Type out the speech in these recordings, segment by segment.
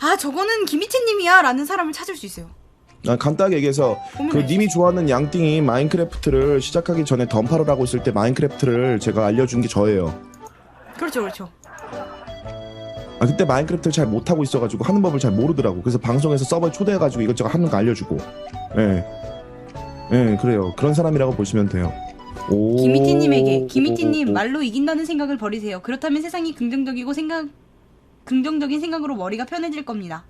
아 저거는 김희채님이야 라는 사람을 찾을 수 있어요. 아, 간단하게 얘기해서 그 님이 좋아하는 양띵이 마인크래프트를 시작하기 전에 던파를 하고 있을 때 마인크래프트를 제가 알려준 게 저예요. 그렇죠, 그렇죠. 아 그때 마인크래프트를 잘 못하고 있어가지고 하는 법을 잘 모르더라고. 그래서 방송에서 서버에 초대해가지고 이것저것 하는 거 알려주고. 예. 예, 그래요. 그런 사람이라고 보시면 돼요. 오. 김희태님에게 김희태님 말로 이긴다는 생각을 버리세요. 그렇다면 세상이 긍정적이고 생각 긍정적인 생각으로 머리가 편해질 겁니다.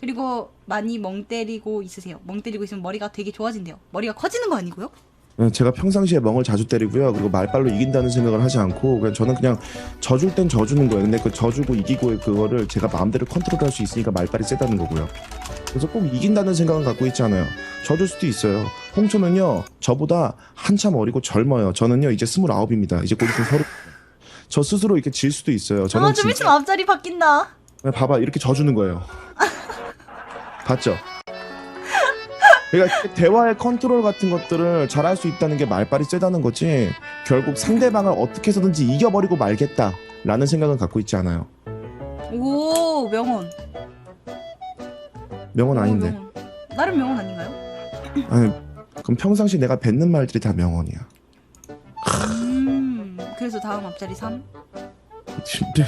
그리고 많이 멍 때리고 있으세요. 멍 때리고 있으면 머리가 되게 좋아진대요. 머리가 커지는 거 아니고요? 예, 제가 평상시에 멍을 자주 때리고요. 그리고 말빨로 이긴다는 생각을 하지 않고 그냥 저는 그냥 져줄 땐 져주는 거예요. 근데 그 져주고 이기고의 그거를 제가 마음대로 컨트롤할 수 있으니까 말빨이 세다는 거고요. 그래서 꼭 이긴다는 생각은 갖고 있지 않아요. 져줄 수도 있어요. 홍초는요 저보다 한참 어리고 젊어요. 저는요 이제 스물아홉입니다. 이제 곧 서른. 저 스스로 이렇게 질 수도 있어요. 저는 아, 좀 진짜- 있으면 앞자리 바뀐다. 네, 봐봐 이렇게 져주는 거예요. 봤죠? 그러니까 대화의 컨트롤 같은 것들을 잘할 수 있다는 게 말빨이 세다는 거지 결국 상대방을 어떻게 해서든지 이겨버리고 말겠다라는 생각은 갖고 있지 않아요. 오, 명언. 명언 오, 아닌데. 명언. 나름 명언 아닌가요? 아니, 그럼 평상시 내가 뱉는 말들이 다 명언이야. 음, 그래서 다음 앞자리 3. 진짜.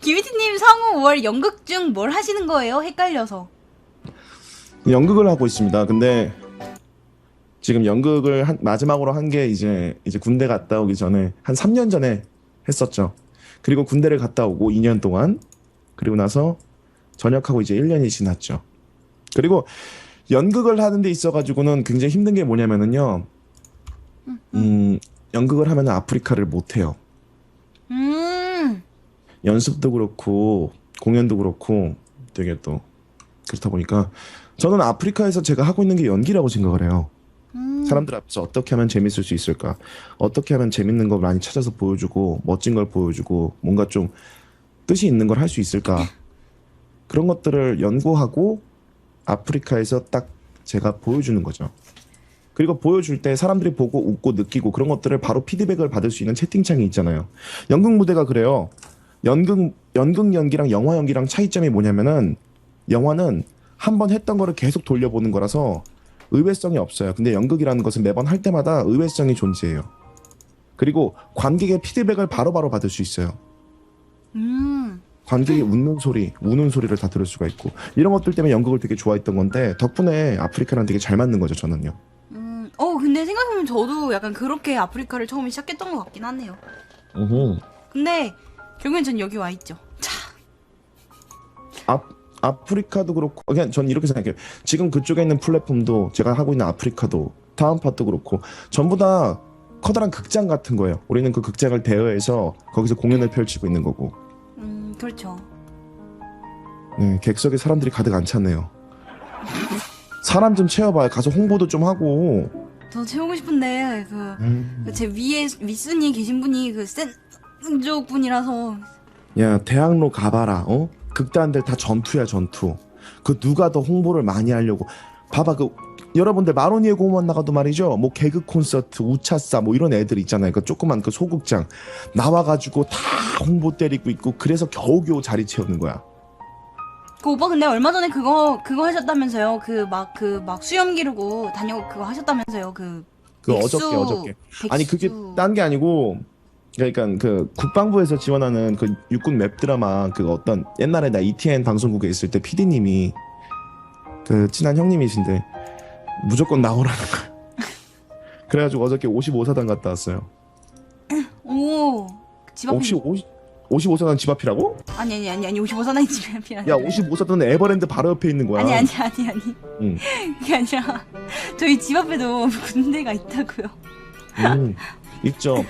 김희태님 상호 5월 연극 중 뭘 하시는 거예요? 헷갈려서. 연극을 하고 있습니다. 근데 지금 연극을 한, 마지막으로 한 게 이제 이제 군대 갔다 오기 전에 한 3년 전에 했었죠. 그리고 군대를 갔다 오고 2년 동안 그리고 나서 전역하고 이제 1년이 지났죠. 그리고 연극을 하는 데 있어 가지고는 굉장히 힘든 게 뭐냐면은요. 음, 연극을 하면 아프리카를 못 해요. 음, 연습도 그렇고 공연도 그렇고 되게 또 그렇다 보니까 저는 아프리카에서 제가 하고 있는 게 연기라고 생각을 해요. 음. 사람들 앞에서 어떻게 하면 재밌을 수 있을까? 어떻게 하면 재밌는 걸 많이 찾아서 보여주고 멋진 걸 보여주고 뭔가 좀 뜻이 있는 걸 할 수 있을까? 그런 것들을 연구하고 아프리카에서 딱 제가 보여주는 거죠. 그리고 보여줄 때 사람들이 보고 웃고 느끼고 그런 것들을 바로 피드백을 받을 수 있는 채팅창이 있잖아요. 연극 무대가 그래요. 연극 연극 연기랑 영화 연기랑 차이점이 뭐냐면은 영화는 한 번 했던 거를 계속 돌려보는 거라서 의외성이 없어요. 근데 연극이라는 것은 매번 할 때마다 의외성이 존재해요. 그리고 관객의 피드백을 바로바로 받을 수 있어요. 음. 관객이 웃는 소리, 우는 소리를 다 들을 수가 있고 이런 것들 때문에 연극을 되게 좋아했던 건데 덕분에 아프리카랑 되게 잘 맞는 거죠 저는요. 음, 어, 근데 생각해보면 저도 약간 그렇게 아프리카를 처음에 시작했던 것 같긴 하네요. 으흠. 근데 결국엔 전 여기 와 있죠. 차. 아, 아프리카도 그렇고 그냥 전 이렇게 생각해요. 지금 그쪽에 있는 플랫폼도 제가 하고 있는 아프리카도 다음 팟도 그렇고 전부 다 커다란 극장 같은 거예요. 우리는 그 극장을 대여해서 거기서 공연을 펼치고 있는 거고 음, 그렇죠. 네, 객석에 사람들이 가득 안 찼네요. 사람 좀 채워봐요. 가서 홍보도 좀 하고. 더 채우고 싶은데 그제 위에 윗순위 계신 분이 그 센족 분이라서 야 대학로 가봐라. 어? 극단들 다 전투야 전투. 그 누가 더 홍보를 많이 하려고. 봐봐 그 여러분들 마로니에 공원 나가도 말이죠. 뭐 개그 콘서트, 우차싸 뭐 이런 애들 있잖아요. 그 조그만 그 소극장 나와가지고 다 홍보 때리고 있고 그래서 겨우겨우 자리 채우는 거야. 그 오빠 근데 얼마 전에 그거 그거 하셨다면서요. 그 막 그 막 수염 기르고 다녀 그거 하셨다면서요. 그 그 백수- 어저께 어저께. 아니 그게 백수- 딴 게 아니고 그러니까 그 국방부에서 지원하는 그 육군 웹 드라마 그 어떤 옛날에 나 ETN 방송국에 있을 때 PD님이 그 친한 형님이신데 무조건 나오라는 거야. 그래가지고 어저께 55사단 갔다 왔어요. 오. 집 앞에 혹시 50, 55사단 집 앞이라고? 아니 아니 아니 아니 55사나이 집 앞이 아니라 야 55사단은 에버랜드 바로 옆에 있는 거야. 아니 아니 아니 아니 응. 그게 아니라 저희 집 앞에도 군대가 있다고요. 음, 있죠.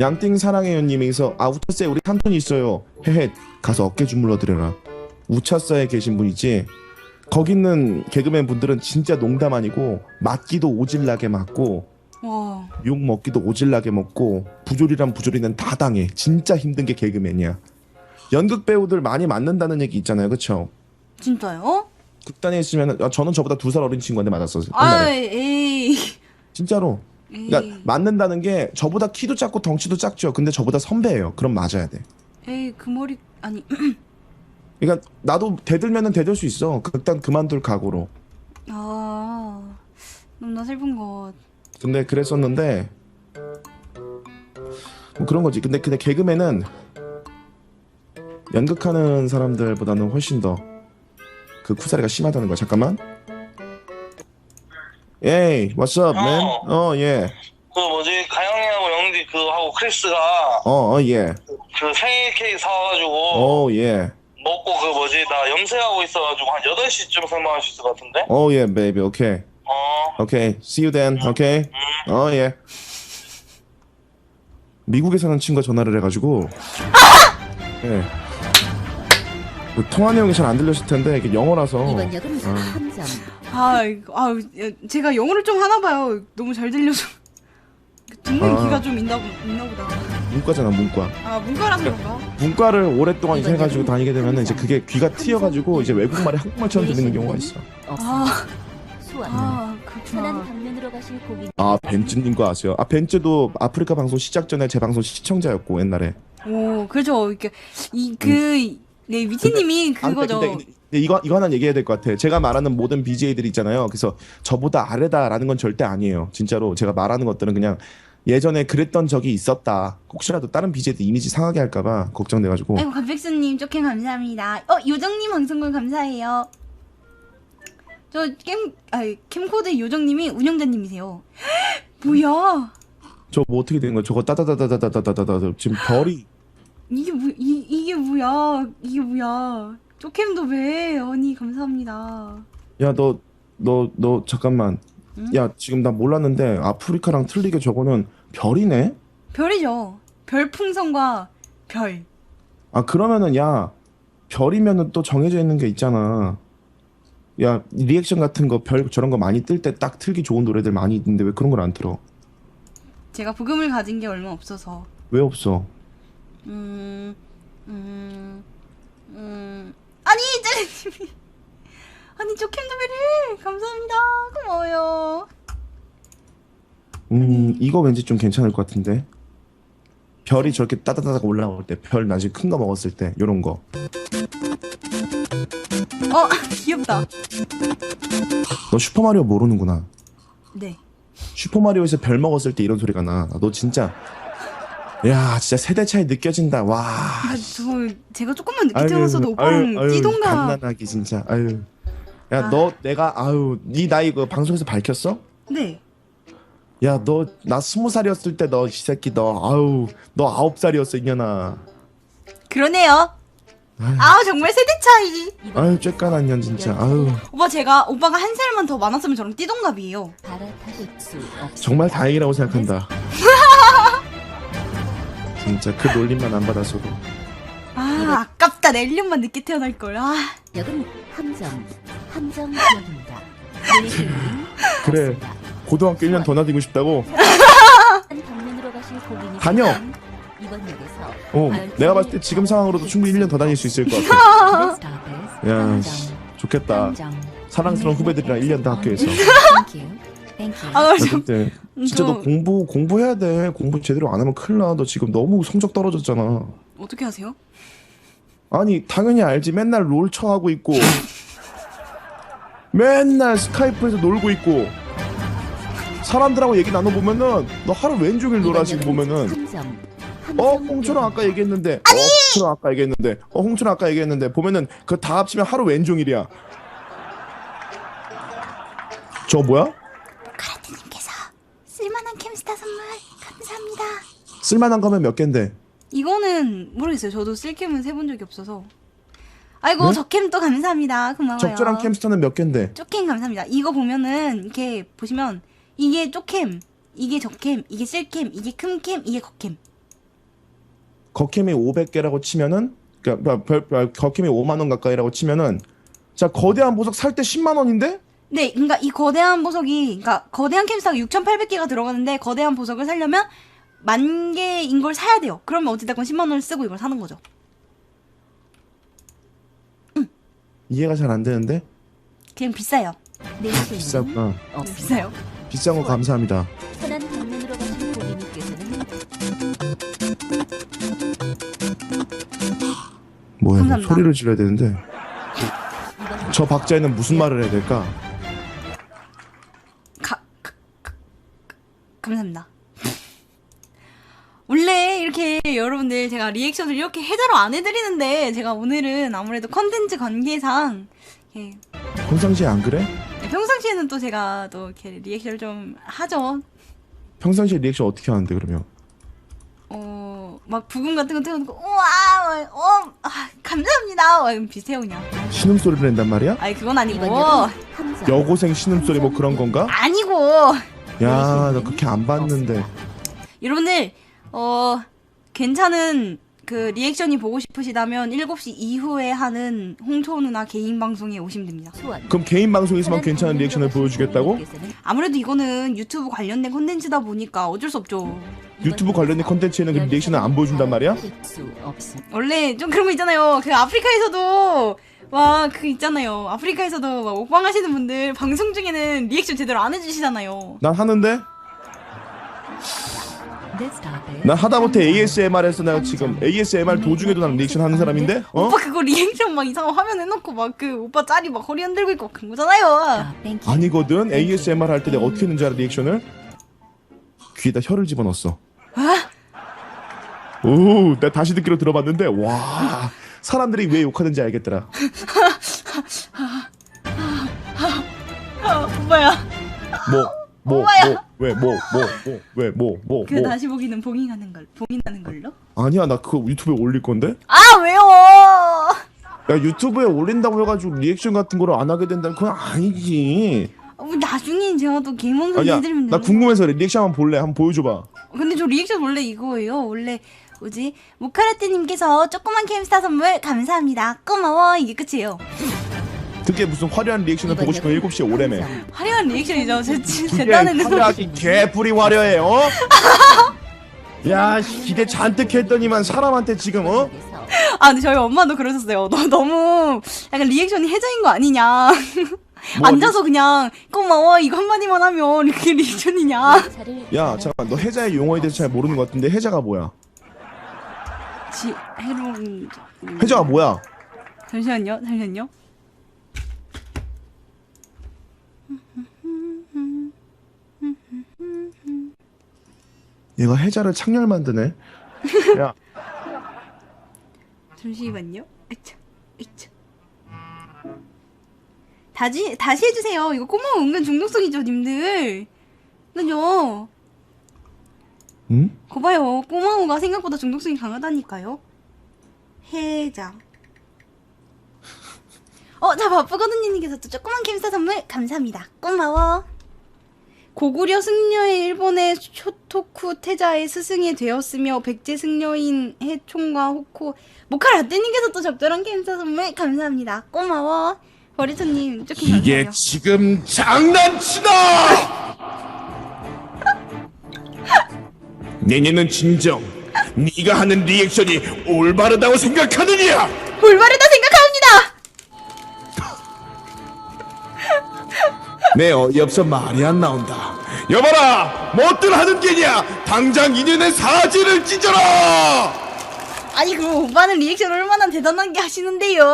양띵 사랑해요님에서 아 우차사에 우리 삼촌 있어요. 헤헤 가서 어깨 주물러 드려라. 우차사에 계신 분이지. 거기 있는 개그맨 분들은 진짜 농담 아니고 맞기도 오질나게 맞고 와. 욕 먹기도 오질나게 먹고 부조리란 부조리는 다 당해. 진짜 힘든 게 개그맨이야. 연극 배우들 많이 맞는다는 얘기 있잖아요, 그렇죠? 진짜요? 극단에 있으면 아, 저는 저보다 두 살 어린 친구한테 맞았어요. 아 옛날에. 에이. 진짜로. 에이. 그러니까 맞는다는 게 저보다 키도 작고 덩치도 작죠. 근데 저보다 선배예요. 그럼 맞아야 돼. 에이 그 머리 아니 그러니까 나도 대들면은 대들 수 있어. 일단 그만둘 각오로. 아 너무나 슬픈 것. 근데 그랬었는데 뭐 그런 거지. 근데 근데 개그맨은 연극하는 사람들보다는 훨씬 더 그 쿠사리가 심하다는 거야. 잠깐만. 에이, what's up, man? 어, 예. 그 뭐지 가영이하고 영디 그 하고 크리스가 어, 어, 예. 그 생일 케이크 사와가지고 어, 예. 먹고 그 뭐지 나 염색하고 있어가지고 한 8 시쯤 설명할 수 있을 것 같은데 어, 예. 어 오케이. See you then. 오케이. 어, 예. 미국에 사는 친구가 전화를 해가지고 예. 그 통화 내용이 잘 안 들렸을 텐데 이게 영어라서 이번 역은 어. 함정. 아, 이거- 아, 제가 영어를 좀 하나 봐요. 너무 잘 들려서. 듣는 아. 귀가 좀 있나, 보- 있나 보다. 문과잖아 문과. 아, 문과라서 그런가? 문과를 오랫동안 이제 해가지고 다니게 되면 이제. 그게 귀가 트여가지고 이제 외국말이 한국말처럼 들리는 경우가 있어. 아. 아, 그렇구나. 방면으로 가실 고객. 아 벤츠님 거 아세요? 아 벤츠도 아프리카 방송 시작 전에 제 방송 시청자였고 옛날에. 오, 그렇죠. 이렇게, 이, 그, 네, 위티님이 아, 근데- 그거죠. 근데, 근데 이거 이거 하나 얘기해야 될 것 같아. 제가 말하는 모든 BJ들 있잖아요. 그래서 저보다 아래다라는 건 절대 아니에요. 진짜로 제가 말하는 것들은 그냥 예전에 그랬던 적이 있었다. 혹시라도 다른 BJ들 이미지 상하게 할까봐 걱정돼가지고. 아이고, 갑백수님, 쪼캠 감사합니다. 어, 요정님 방송글 감사해요. 저, 캠, 아, 캠코드 요정님이 운영자님이세요. 뭐야? 저뭐 어떻게 된 거야? 저거 따다다다다다다다다 지금 별이 이게 뭐, 이, 이게 뭐야? 이게 뭐야? 쪼캠도 왜? 언니, 감사합니다. 야 너 너 너 잠깐만. 응? 야 지금 나 몰랐는데 아프리카랑 틀리게 저거는 별이네. 별이죠. 별풍선과 별. 아 그러면은 야 별이면은 또 정해져 있는 게 있잖아. 야 리액션 같은 거 별 저런 거 많이 뜰 때 딱 틀기 좋은 노래들 많이 있는데 왜 그런 걸 안 틀어? 제가 부금을 가진 게 얼마 없어서. 왜 없어? 음, 음, 음. 아니, 젤리님이. 아니, 쪼캠도베리 감사합니다. 고마워요. 음 이거 왠지 좀 괜찮을 것 같은데. 별이 저렇게 따다다닥 올라올 때, 별 나중에 큰 거 먹었을 때, 요런 거. 어, 귀엽다. 너 슈퍼마리오 모르는구나. 네. 슈퍼마리오에서 별 먹었을 때 이런 소리가 나. 너 진짜. 야, 진짜 세대 차이 느껴진다. 와. 아, 저, 제가 조금만 늦게 아유, 태어났어도 아유, 아유, 띠동갑. 갓난아기 진짜. 아유. 야, 아. 너 내가 아유, 네 나이 그 방송에서 밝혔어? 네. 야, 너 나 스무 살이었을 때 너 이 새끼 너 아우 너 아홉 살이었어 이년아. 그러네요. 아유. 아, 정말 세대 차이. 아유 쬐깐한 년 진짜. 아유 오빠, 제가, 오빠가 한 살만 더 많았으면 저랑 띠동갑이에요. 정말 다행이라고 생각한다. 진짜 그 놀림만 안 받았어도. 아, 아깝다. 내 1년만 늦게 태어날 걸. 아. 역은 함정. 함정 역입니다. 내리실 문 그래. 고등학교 1년 더 나디고 싶다고? 천안 방면으로 가실 고객님. 다녀. 어, 내가 봤을 때 지금 상황으로도 충분히 1년 더 다닐 수 있을 것 같아. 야, 함정. 씨, 좋겠다. 함정. 사랑스러운 후배들이랑 1년 더 학교에서. You. 아, 야, 저, 근데 진짜 저- 너 공부 공부해야 돼. 공부 제대로 안 하면 큰일 나. 너 지금 너무 성적 떨어졌잖아. 어떻게 하세요? 아니 당연히 알지. 맨날 롤 쳐하고 있고. 맨날 스카이프에서 놀고 있고. 사람들하고 얘기 나눠 보면은 너 하루 왼종일 놀아 지금 보면은. 어 홍초랑 아까. 얘기했는데 어 홍초랑 아까 얘기했는데 어 홍초랑 아까 얘기했는데 보면은 그 다 합치면 하루 왼종일이야 저 뭐야? 카라테님께서 쓸만한 캠스타 선물 감사합니다. 쓸만한 거면 몇 갠데 이거는 모르겠어요. 저도 쓸캠은 세본 적이 없어서. 아이고 네? 저캠 또 감사합니다. 고마워요. 적절한 캠스터는 몇 갠데 쪼캠 감사합니다. 이거 보면은 이렇게 보시면 이게 쪼캠, 이게 저캠, 이게 쓸캠, 이게 큰캠, 이게 거캠. 거캠이 500개라고 치면은 그러니까 별, 별, 거캠이 5만 원 가까이라고 치면은 자 거대한 보석 살 때 10만 원인데 네, 그러니까 이 거대한 보석이, 그러니까 거대한 캠스타가 6,800개가 들어가는데 거대한 보석을 사려면 만 개인 걸 사야 돼요. 그러면 어찌됐건 10만 원을 쓰고 이걸 사는 거죠. 이해가 잘 안 되는데 그냥 비싸요. 문 비싸구나 없습니다. 비싸요. 비싼 거 감사합니다 천안 뭐야? 감사합니다. 소리를 질러야 되는데 저 박자에는 무슨 말을 해야 될까? 가, 가, 가, 감사합니다. 원래 이렇게 여러분들 제가 리액션을 이렇게 해자로 안 해드리는데 제가 오늘은 아무래도 컨텐츠 관계상 이렇게 평상시에 안 그래? 네, 평상시에는 또 제가 또 이렇게 리액션을 좀 하죠. 평상시에 리액션 어떻게 하는데 그러면? 어, 막 부금 같은 거 틀어놓고 우와, 어, 아, 감사합니다. 와, 이건 비슷해요 그냥. 신음 소리를 낸단 말이야? 아니 그건 아니고. 여고생 신음 소리 뭐 그런 건가? 아니고 야, 나 그렇게 안 봤는데. 여러분들 어 괜찮은 그 리액션이 보고 싶으시다면 7시 이후에 하는 홍초 누나 개인 방송에 오시면 됩니다. 그럼 개인 방송에서만 괜찮은 리액션을 보여주겠다고? 아무래도 이거는 유튜브 관련된 콘텐츠다 보니까 어쩔 수 없죠. 유튜브 관련된 컨텐츠에는 그 리액션을 안 보여준단 말이야? 원래 좀 그런 거 있잖아요. 그 아프리카에서도 막그 있잖아요. 아프리카에서도 막 먹방 하시는 분들 방송 중에는 리액션 제대로 안 해주시잖아요. 난 하는데? 난 하다못해 ASMR에서 나 지금 ASMR 도중에도 난 리액션 하는 사람인데? 어? 오빠 그거 리액션 막 이상한 화면 해놓고 막 그 오빠 짤이 막 허리 흔들고 있고 그런 거잖아요. 아. 아니거든. ASMR 할 때 내가 어떻게 했는지 알아 리액션을? 귀에다 혀를 집어넣었어. 오, 나 다시 듣기로 들어봤는데 와 사람들이 왜 욕하는지 알겠더라. 아, 오빠야. 뭐, 뭐. 뭐, 왜, 뭐, 뭐, 뭐, 왜, 뭐, 뭐, 그 뭐. 다시 보기는 봉인하는 걸 봉인하는 걸로? 아니야, 나 그거 유튜브에 올릴 건데. 아 왜요? 야, 유튜브에 올린다고 해가지고 리액션 같은 거를 안 하게 된다면 그건 아니지. 어, 나중에 제가 또 개몽 아니야, 해드리면 나. 궁금해서 그래. 리액션 한번 볼래? 한번 보여줘봐. 근데 저 리액션 원래 이거예요. 원래 뭐지? 모카라떼님께서 조그만 캠스타 선물 감사합니다. 고마워. 이게 끝이에요. 그게 무슨 화려한 리액션을 보고 싶으면 7시에 오래매. 화려한 리액션이죠. 제 진짜 대단한 화려하기 개뿔이 화려해, 어? 야, 기대 잔뜩 했더니만 사람한테 지금, 어? 아 근데 저희 엄마도 그러셨어요. 너 너무 약간 리액션이 해자인 거 아니냐. 뭐, 앉아서 그냥 고마워 이거 한마디만 하면 그게 리액션이냐. 야, 잠깐, 너 해자의 용어에 대해서 잘 모르는 것 같은데 해자가 뭐야? 지 해롱. 해자가 뭐야? 잠시만요. 잠시만요. 얘가 해자를 창렬 만드네. 야, 잠시만요. 으차, 으차. 다시 다시 해주세요. 이거 꼬마 은근 중독성이죠, 님들. 그죠? 응? 거 봐요. 꼬마우가 생각보다 중독성이 강하다니까요. 해장. 어, 자, 바쁘거든님께서 또 조그만 캠사 선물 감사합니다. 고마워. 고구려 승려의 일본의 쇼토쿠 태자의 스승이 되었으며 백제 승려인 해총과 호코 모카 라떼님께서 또 적절한 캠사 선물 감사합니다. 고마워. 버리토님 조금 감사해요. 지금 장난치나! 내년은 진정 네가 하는 리액션이 올바르다고 생각하느냐? 올바르다. 내 어이없어 말이 안 나온다. 여봐라, 뭐들 하는 게냐? 당장 이년의 사지를 찢어라! 아니 그럼 오빠는 리액션 얼마나 대단하게 하시는데요.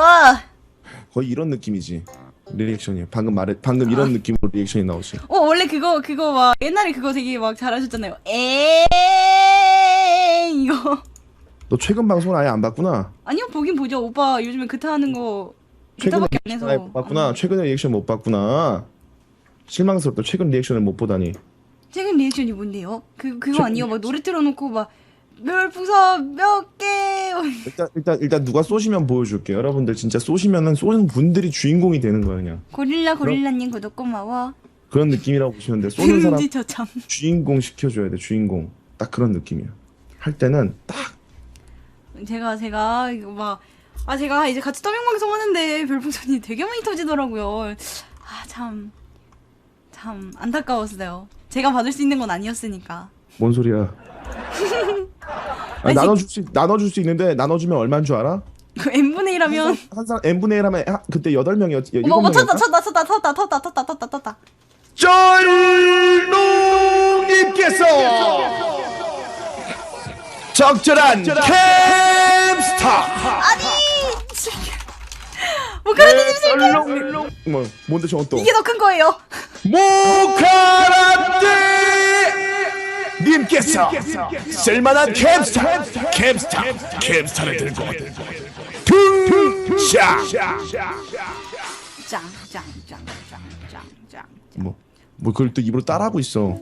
거의 이런 느낌이지. 리액션이 방금 말해 방금 이런 느낌으로 리액션이 나오지. 어 원래 그거 그거 막 옛날에 그거 되게 막 잘하셨잖아요. 에 이거 너 최근 방송을 아예 안 봤구나. 아니요 보긴 보죠. 오빠 요즘에 그타 하는 거 최근에 그타밖에 안 리액션 해서 못 봤구나. 최근에 리액션 못 봤구나. 실망스럽다. 최근 리액션을 못 보다니. 최근 리액션이 뭔데요? 그 그거 최근 아니요? 막 노래 틀어놓고 막 별풍선 몇 개. 일단 일단 일단 누가 쏘시면 보여줄게. 여러분들 진짜 쏘시면은 쏘는 분들이 주인공이 되는 거야 그냥. 고릴라 고릴라님 구독 고마워. 그런 느낌이라고 보시면 돼. 쏘는 사람 금지 저참. 주인공 시켜줘야 돼. 주인공. 딱 그런 느낌이야. 할 때는 딱 제가 제가 이거 막 아 제가 이제 같이 더빙 방송 하는데 별풍선이 되게 많이 터지더라고요. 아 참 참 안타까웠어요. 제가 받을 수 있는 건 아니었으니까. 뭔 소리야? 아니, 나눠줄 수 나눠줄 수 있는데 나눠주면 얼마인 줄 알아? 그 n분의 1 하면 한 사람 n 분의 1 하면 하- 그때 여덟 명이었지. 일곱 어머 어머 쳤다 명이었나? 쳤다 쳤다 쳤다 쳤다 쳤다 쳤다 쳤다 쩔농님께서 적절한 캠스타 아니 뭐 뭔데 저건 또 이게 더 큰 거예요. 모카라떼 님께서 쓸만한 캠스타 캠스타 캠스타를 들고 짱짱짱짱짱짱. 뭐, 뭐 그걸 또 입으로 따라하고 있어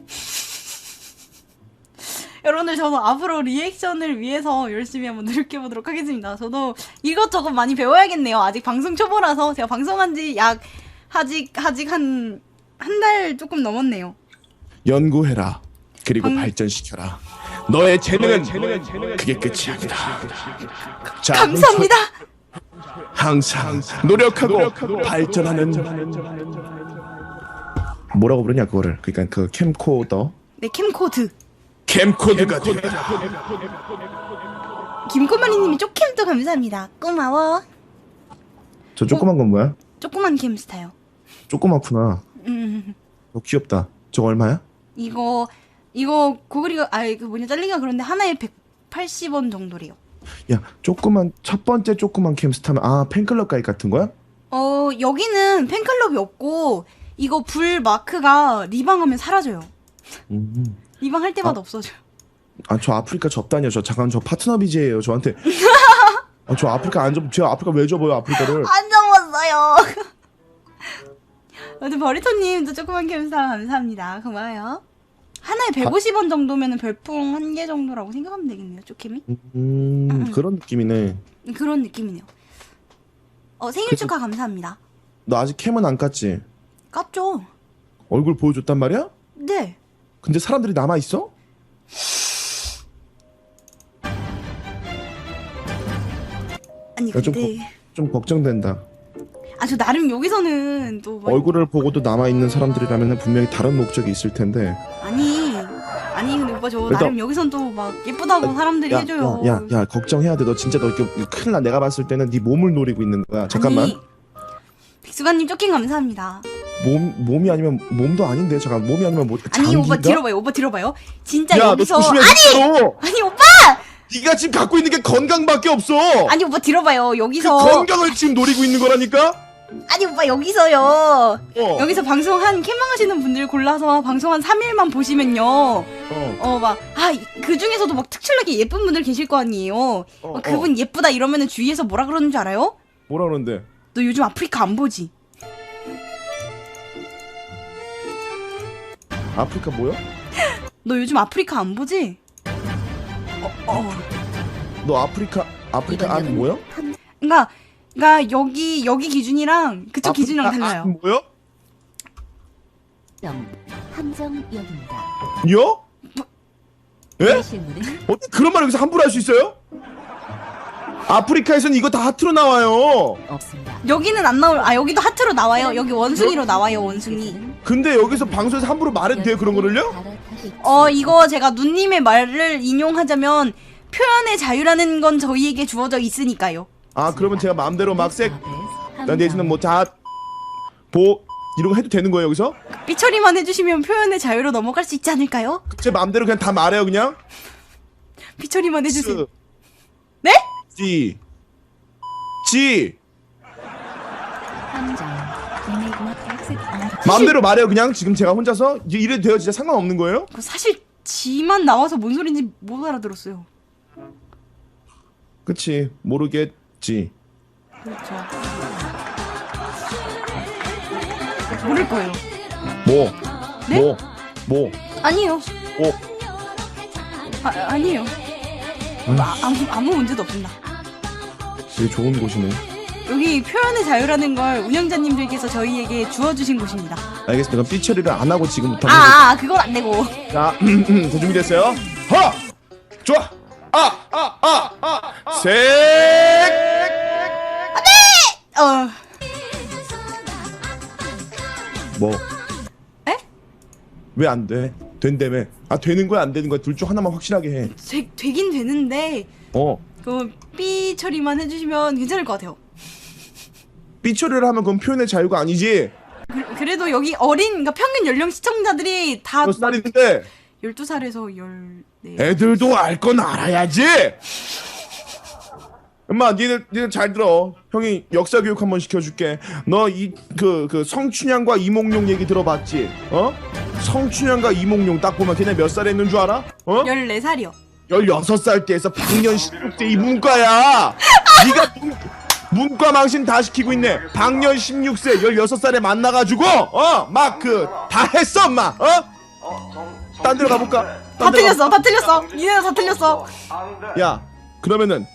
여러분들 저도 앞으로 리액션을 위해서 열심히 한번 노력해 보도록 하겠습니다. 저도 이것저것 많이 배워야겠네요. 아직 방송 초보라서 제가 방송한 지 약 아직 아직 한 한 달 조금 넘었네요. 연구해라 그리고 방- 발전시켜라 너의 재능은, 그게 끝이 아니다 자, 감사합니다. 항상 노력하고, 발전하는 뭐라고 부르냐 그거를 그러니까 그 캠코더 네 캠코드. 캠코드가 돼 김꼬마리님이 쪼캠도 감사합니다. 고마워. 저 조그만 건 뭐야? 조그만 캠스타요. 조그맣구나 음 어, 귀엽다 저거 얼마야? 이거 이거 고글이가 아그 뭐냐 잘리가 그런데 하나에 180원 정도래요. 야 조그만 첫 번째 조그만 캠스타면 아 팬클럽 가입 같은 거야? 어 여기는 팬클럽이 없고 이거 불 마크가 리방하면 사라져요. 음. 리방 할 때마다 없어져요. 아 저 아프리카 접다니요 저 잠깐 저 파트너 비제예요 저한테 아, 저 아프리카 안 접, 제가 아프리카 왜 접어요 아프리카를 안 접었어요. 근데 버리토님도 조그만 캠사 감사합니다. 고마워요. 하나에 150원 정도면 별풍 한 개 정도라고 생각하면 되겠네요. 쪼캠이 음 그런 느낌이네 그런 느낌이네요. 어 생일 그래서- 축하 감사합니다. 너 아직 캠은 안 깠지? 깠죠? 얼굴 보여줬단 말이야? 네. 근데 사람들이 남아 있어? 아니 야, 좀 근데 좀 걱정된다 아저 나름 여기서는 또 뭐- 얼굴을 보고도 남아있는 사람들이라면 분명히 다른 목적이 있을 텐데 아니 아니 근데 오빠 저 일단- 나름 여기선 또 막 예쁘다고 사람들이 야, 해줘요. 야, 야, 야, 걱정해야 돼. 너 진짜 너 이거 큰일 나. 내가 봤을 때는 네 몸을 노리고 있는 거야. 잠깐만. 아니, 백수관님 쪼킹 감사합니다. 몸 몸이 아니면 몸도 아닌데. 잠깐 몸이 아니면 뭐 아니 장기인가? 오빠 들어봐요. 오빠 들어봐요. 진짜 야, 너 여기서 조심해. 아니 진짜로. 아니 오빠 네가 지금 갖고 있는 게 건강밖에 없어. 아니 오빠 들어봐요. 그 여기서 건강을 지금 노리고 있는 거라니까. 아니 오빠 여기서요. 어. 여기서 방송한 캠방하시는 분들 골라서 방송 한 3일만 보시면요. 어. 어 막 아 그 중에서도 막 특출나게 예쁜 분들 계실 거 아니에요. 어, 막 그분 예쁘다 이러면은 주위에서 뭐라 그러는 줄 알아요? 뭐라 그러는데? 너 요즘 아프리카 안 보지? 아프리카 뭐야? 너 요즘 아프리카 안 보지? 어, 어. 너 아프리카 아프리카 안 역은 뭐야? 탐- 그러니까 그러니까 여기 여기 기준이랑 그쪽 아프리카 기준이랑 달라요. 안 뭐야? 점 함정역입니다. 요? 예? 실물은 어떻게 그런 말 여기서 함부로 할 수 있어요? 아프리카에서는 이거 다 하트로 나와요. 없습니다. 여기는 안 나올 아 여기도 하트로 나와요. 여기 원숭이로 나와요 원숭이. 근데 여기서 방송에서 함부로 말해도 돼요 그런 거를요? 어 이거 제가 누님의 말을 인용하자면 표현의 자유라는 건 저희에게 주어져 있으니까요. 아 그러면 제가 마음대로 막색 함정. 나 내지는 뭐자보 이런 거 해도 되는 거예요 여기서? 삐처리만 해주시면 표현의 자유로 넘어갈 수 있지 않을까요? 제 마음대로 그냥 다 말해요 그냥? 삐처리만 해주세요. 스, 네? Exit on 마음대로 말해요 그냥 지금 제가 혼자서 이제 이래도 돼요 진짜 상관없는 거예요? 그 사실 지만 나와서 뭔 소린지 못 알아들었어요. 그치 모르 겠지 그렇죠. 모를 거예요. 뭐? 네? 뭐? 뭐? 아니요. 뭐? 아, 아니에요. 아, 아무 아무 문제도 없습니다. 되게 좋은 곳이네 여기 표현의 자유라는 걸 운영자님들께서 저희에게 주어주신 곳입니다. 알겠습니다 그럼 삐 처리를 안 하고 지금부터 아, 아 그건 안 되고. 자, 자 준비됐어요? 하! 좋아! 아! 아! 아! 아! 색! 어, 뭐? 에? 왜 안 돼? 된다며. 아, 되는 거야, 안 되는 거야? 둘 중 하나만 확실하게 해. 되, 되긴 되는데 어. 그삐 처리만 해주시면 괜찮을 것 같아요. 삐처리를 하면 그건 표현의 자유가 아니지. 그, 그래도 여기 어린 그러니까 평균 연령 시청자들이 다 몇 살인데 12살에서 14. 애들도 알 건 알아야지. 엄마 니들 니들 잘 들어 형이 역사 교육 한번 시켜줄게 너 이 그 그 성춘향과 이몽룡 얘기 들어봤지 어 성춘향과 이몽룡 딱 보면 걔네 몇 살에 있는 줄 알아 어 14살이요. 16살 때에서 박년 16세 이 문과야 네가 문, 문과 망신 다 시키고 있네 박년 16세 16살에 만나가지고 어 막 그 다 했어 엄마 어? 딴 데로 가볼까? 다 데로 틀렸어. 다 틀렸어. 니네가 다 틀렸어. 가- 야 그러면은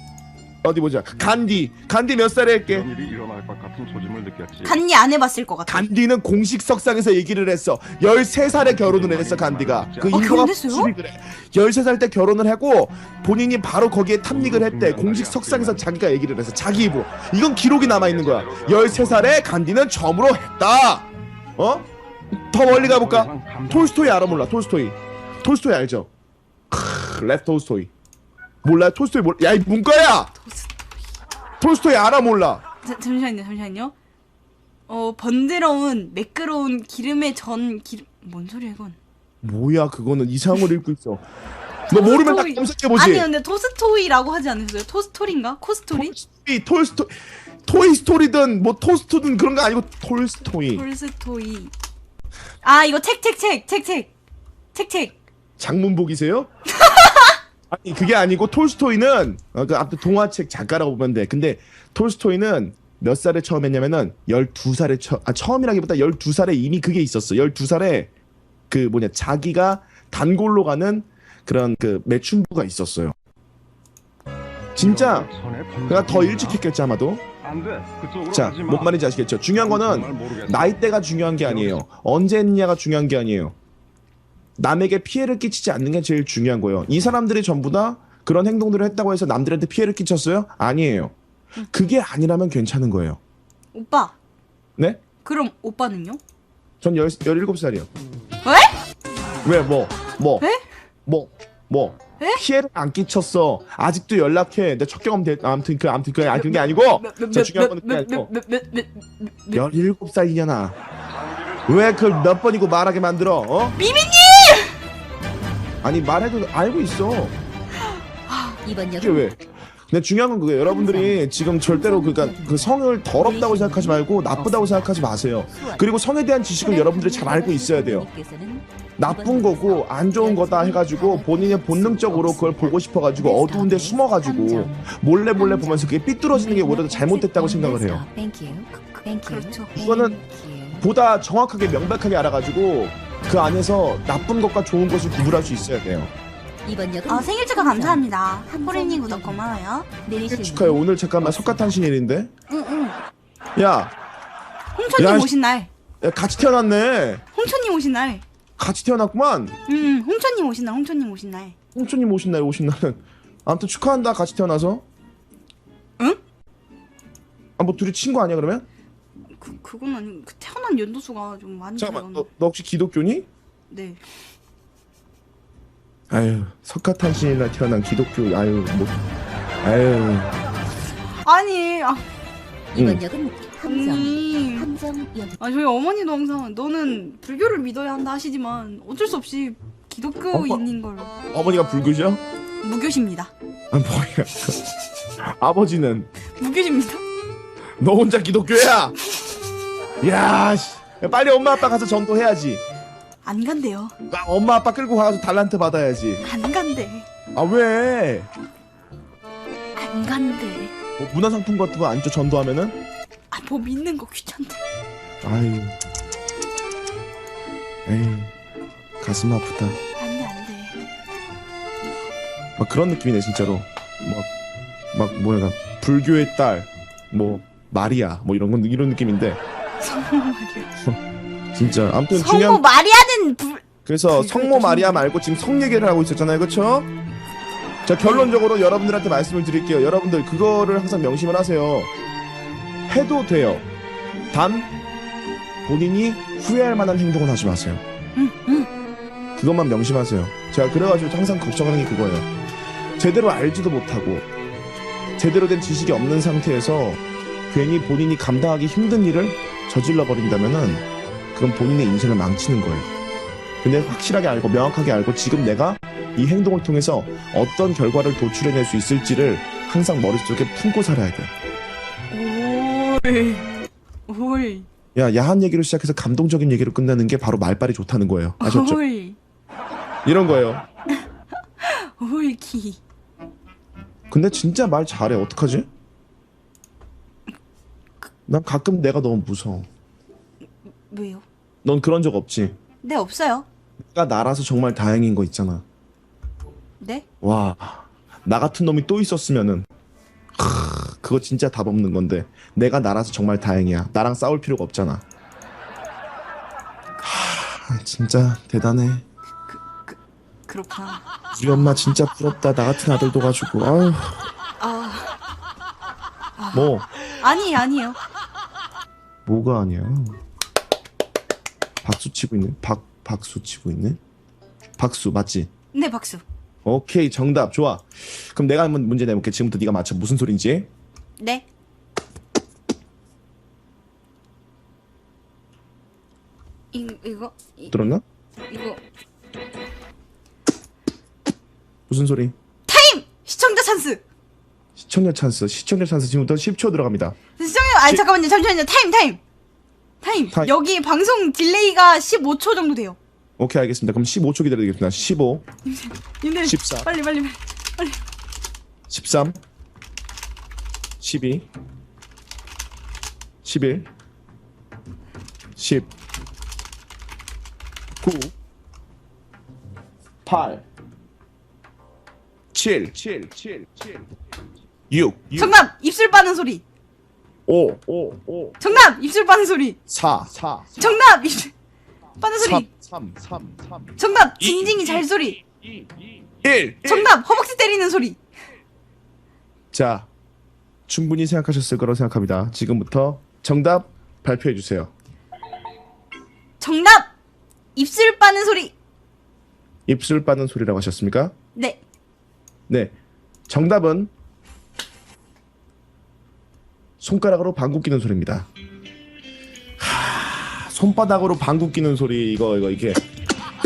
어디 보자. 간디. 간디 몇 살에 했게? 이런 일이 일어날 것 같은 소짐을 느꼈지. 간니 안 해봤을 것 같아. 간디는 공식 석상에서 얘기를 했어. 13살에 결혼을 했어 간디가. 그 아, 인도가 결혼했어요? 확실히 그래 13살 때 결혼을 하고 본인이 바로 거기에 탐닉을 했대. 공식 석상에서 자기가 얘기를 해서. 자기 입으로. 이건 기록이 남아 있는 거야. 13살에 간디는 처음으로 했다. 어? 더 멀리 가볼까? 톨스토이 알아 몰라? 톨스토이. 톨스토이 알죠? 크, 레프 톨스토이 몰라 톨스토이 몰라 야이 문과야 톨스토이 알아 몰라 자, 잠시만요. 잠시만요. 어 번드러운 매끄러운 기름의 전 기름 뭔 소리야 이건? 뭐야 그거는 이상으로 읽고 있어 너 모르면 딱 토스토이. 검색해보지 아니 근데 토스토이라고 하지 않으셨어요? 토스토리인가? 코스토리? 톨스토이 톨스토이 토이스토리든 뭐 토스토든 그런 거 아니고 톨스토이 톨스토이. 아 이거 책 책 책 책책 책 책. 장문복이세요? 아니 그게 아니고 톨스토이는 어, 그 앞에 동화책 작가라고 보면 돼. 근데 톨스토이는 몇 살에 처음 했냐면은 12살에 처, 아 처음이라기보다 12살에 이미 그게 있었어. 12살에 그 뭐냐 자기가 단골로 가는 그런 그 매춘부가 있었어요. 진짜 그가 더 일찍 했겠지 아마도? 자, 뭔 말인지 아시겠죠? 중요한 거는 나이대가 중요한 게 아니에요. 언제 했느냐가 중요한 게 아니에요. 남에게 피해를 끼치지 않는 게 제일 중요한 거예요. 이 사람들이 전부 다 그런 행동들을 했다고 해서 남들한테 피해를 끼쳤어요? 아니에요. 그게 아니라면 괜찮은 거예요. 오빠. 네? 그럼 오빠는요? 전 열, 17살이요. 왜? 왜, 뭐, 뭐, 에? 뭐, 뭐. 에? 피해를 안 끼쳤어. 아직도 연락해. 내 첫 경험 돼. 아무튼 그, 아무튼 그, 아니, 그게 아니고. 저 중요한 거는 그게 아니고. 몇몇몇몇몇 17살이잖아. 왜그몇 번이고 말하게 만들어? 어? 미미님! 아니 말해도 알고 있어. 이번 이게 역은 왜? 근데 중요한 건 그거예요. 여러분들이 지금 절대로 그니까 그 성을 더럽다고 생각하지 말고 나쁘다고 생각하지 마세요. 그리고 성에 대한 지식을 여러분들이 잘 알고 있어야 돼요. 나쁜 거고 안 좋은 거다 해가지고 본인의 본능적으로 그걸 보고 싶어가지고 어두운 데 숨어가지고 몰래 몰래 보면서 그게 삐뚤어지는 게 오히려 더 잘못됐다고 생각을 해요. 그렇죠. 이거는 보다 정확하게 명백하게 알아가지고 그 안에서 나쁜 것과 좋은 것을 구분할 수 있어야 돼요. 이번 역은 아 생일 축하 감사합니다. 호리님 구독. 고마워요. 내리실 축하해. 오늘 잠깐만 석가탄신일인데. 응응. 야, 홍천님 야, 오신 날. 야 같이 태어났네. 홍천님 오신 날. 같이 태어났구만. 응 홍천님 오신 날. 홍천님 오신 날. 홍춘님 오신 날 오신 날은 아무튼 축하한다 같이 태어나서 응? 아 뭐 둘이 친구 아니야 그러면? 그 그건 아니. 그 태어난 연도수가 좀 많이 잠깐만 너. 너 혹시 기독교니? 네. 아유 석가탄신일날 태어난 기독교 아유 뭐 아유 아니 아, 이번 응. 역은 함정 언니. 함정 역 아 저희 어머니도 항상 너는 불교를 믿어야 한다 하시지만 어쩔 수 없이 기독교인인 걸로 어머니가 불교죠? 무교십니다. 아 뭐야 아버지는 무교십니다. 너 혼자 기독교야? 야 씨. 야, 빨리 엄마 아빠 가서 전도해야지 안 간대요. 아, 엄마 아빠 끌고 가서 달란트 받아야지 안 간대. 아 왜? 안 간대. 뭐 문화상품 같은 거 안 줘 전도하면은? 아 뭐 믿는 거 귀찮대. 아유 에이 가슴 아프다 안돼 안돼. 막 그런 느낌이네 진짜로 막 막 뭐야 불교의 딸 뭐 마리아 뭐 이런 건 이런 느낌인데. 진짜 아무튼 성모 중요한 마리아는 불. 그래서 성모 딸, 마리아. 말고 지금 성 얘기를 하고 있었잖아요 그쵸? 자 결론적으로 여러분들한테 말씀을 드릴게요 여러분들 그거를 항상 명심을 하세요 해도 돼요 단 본인이 후회할 만한 행동은 하지 마세요 응 응. 그것만 명심하세요. 제가 그래가지고 항상 걱정하는 게 그거예요. 제대로 알지도 못하고 제대로 된 지식이 없는 상태에서 괜히 본인이 감당하기 힘든 일을 저질러 버린다면은 그건 본인의 인생을 망치는 거예요. 근데 확실하게 알고 명확하게 알고 지금 내가 이 행동을 통해서 어떤 결과를 도출해낼 수 있을지를 항상 머릿속에 품고 살아야 돼. 올. 올. 야, 야한 얘기로 시작해서 감동적인 얘기로 끝내는 게 바로 말빨이 좋다는 거예요. 아셨죠? 올. 이런 거예요. 올키. 근데 진짜 말 잘해. 어떡하지? 난 가끔 내가 너무 무서워. 왜요? 넌 그런 적 없지? 네, 없어요. 내가 나라서 정말 다행인 거 있잖아. 네? 와, 나 같은 놈이 또 있었으면은 크, 그거 진짜 답 없는 건데 내가 나라서 정말 다행이야. 나랑 싸울 필요가 없잖아. 하, 진짜 대단해. 그렇구나. 우리 엄마 진짜 부럽다. 나 같은 아들도 가지고. 아유, 아, 뭐 아니, 아니에요. 뭐가 아니야? 박수 치고 있네. 박 박수 치고 있네. 박수 맞지? 네, 박수. 오케이 정답 좋아. 그럼 내가 한번 문제 내볼게. 지금부터 네가 맞춰 무슨 소리인지. 네. 이, 이거, 이, 들었나? 이거. 무슨 소리? 타임! 시청자 찬스! 시청자 찬스. 시청자 찬스 지금부터 10초 들어갑니다. 시- 잠깐만요. 잠시만요. 타임, 타임! 타임! 타임. 여기 방송 딜레이가 15초 정도 돼요. 오케이 알겠습니다. 그럼 15초 기다리겠습니다. 15, 님들, 14. 빨리, 빨리, 빨리. 13, 12, 11, 10, 9, 8, 7, 7, 7, 7, 6, 6, 정답! 입술 빠는 소리. 5, 5, 5, 정답! 입술 빠는 소리. 4, 4, 정답! 입술 빠는 소리. 3, 3, 3, 정답! 징징이 잘 소리. 2, 1. 정답! 허벅지 때리는 소리. 자, 충분히 생각하셨을 거라고 생각합니다. 지금부터 정답 발표해 주세요. 정답! 입술 빠는 소리. 입술 빠는 소리라고 하셨습니까? 네. 네. 정답은 손가락으로 방구 끼는 소리입니다. 하, 손바닥으로 방구 끼는 소리 이거 이거 이게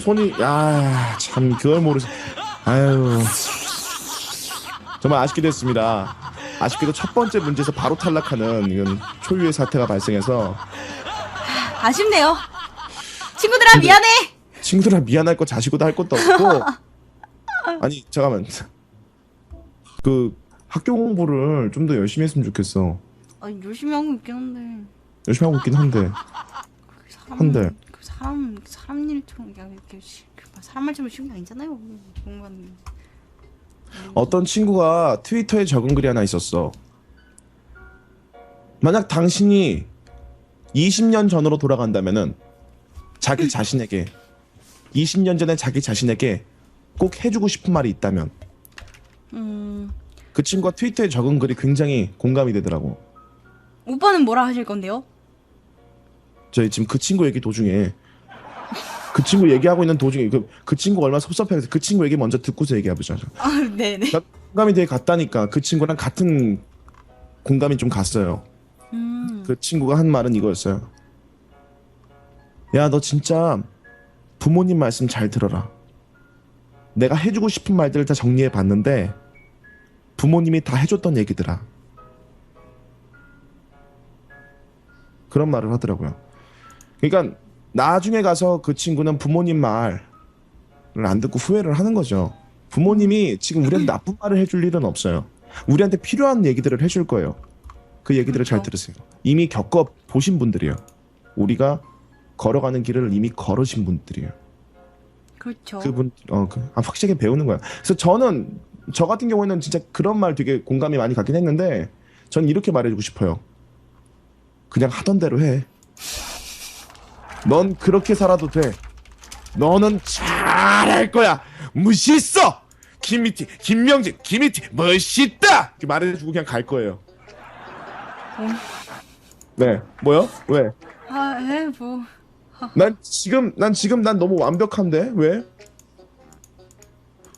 손이 야참 그걸 모르시 아유 정말 아쉽게 됐습니다. 아쉽게도 첫 번째 문제에서 바로 탈락하는 이건 초유의 사태가 발생해서 아쉽네요. 친구들아 미안해. 친구들아 미안할 거 자시고도 할 것도 없고 아니 잠깐만 그 학교 공부를 좀 더 열심히 했으면 좋겠어 아니 열심히 하고 있긴 한데 열심히 하고 있긴 한데 그 사람 한데. 그 사람 사람 일처럼 그냥 이렇게 쉬- 그 사람 말처럼 쉬운 게 아니잖아요. 게. 어떤 친구가 트위터에 적은 글이 하나 있었어 만약 당신이 20년 전으로 돌아간다면은 자기 자신에게 20년 전에 자기 자신에게 꼭 해주고 싶은 말이 있다면 음 그 친구가 트위터에 적은 글이 굉장히 공감이 되더라고 오빠는 뭐라 하실 건데요? 저희 지금 그 친구 얘기 도중에 그 친구 얘기하고 있는 도중에 그, 그 친구가 얼마나 섭섭해서 그 친구 얘기 먼저 듣고서 얘기해보자. 아 네네. 공감이 되게 갔다니까 그 친구랑 같은 공감이 좀 갔어요. 음 그 친구가 한 말은 이거였어요. 야 너 진짜 부모님 말씀 잘 들어라. 내가 해주고 싶은 말들을 다 정리해 봤는데 부모님이 다 해줬던 얘기더라. 그런 말을 하더라고요. 그러니까 나중에 가서 그 친구는 부모님 말을 안 듣고 후회를 하는 거죠. 부모님이 지금 우리한테 나쁜 말을 해줄 일은 없어요. 우리한테 필요한 얘기들을 해줄 거예요. 그 얘기들을 잘 그렇죠. 들으세요. 이미 겪어 보신 분들이에요. 우리가 걸어가는 길을 이미 걸으신 분들이에요. 그렇죠. 그분 어 그, 아, 확실하게 배우는 거야. 그래서 저는 저 같은 경우에는 진짜 그런 말 되게 공감이 많이 갔긴 했는데 전 이렇게 말해주고 싶어요. 그냥 하던 대로 해. 넌 그렇게 살아도 돼. 너는 잘할 거야. 멋있어. 김미티, 김명진, 김미티 멋있다. 이렇게 말해주고 그냥 갈 거예요. 네, 뭐요? 왜? 아 에 뭐 난 지금 난 지금 난 너무 완벽한데 왜?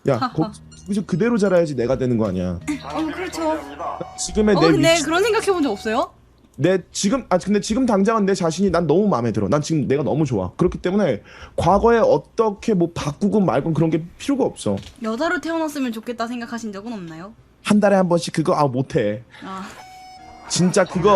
야 거, 거기서 그대로 자라야지 내가 되는 거 아니야. 어 그렇죠. 지금의 어 내 근데 위치, 그런 생각해 본 적 없어요? 내 지금 아 근데 지금 당장은 내 자신이 난 너무 마음에 들어. 난 지금 내가 너무 좋아. 그렇기 때문에 과거에 어떻게 뭐 바꾸고 말고 그런 게 필요가 없어. 여자로 태어났으면 좋겠다 생각하신 적은 없나요? 한 달에 한 번씩 그거 아 못해. 아. 진짜 그거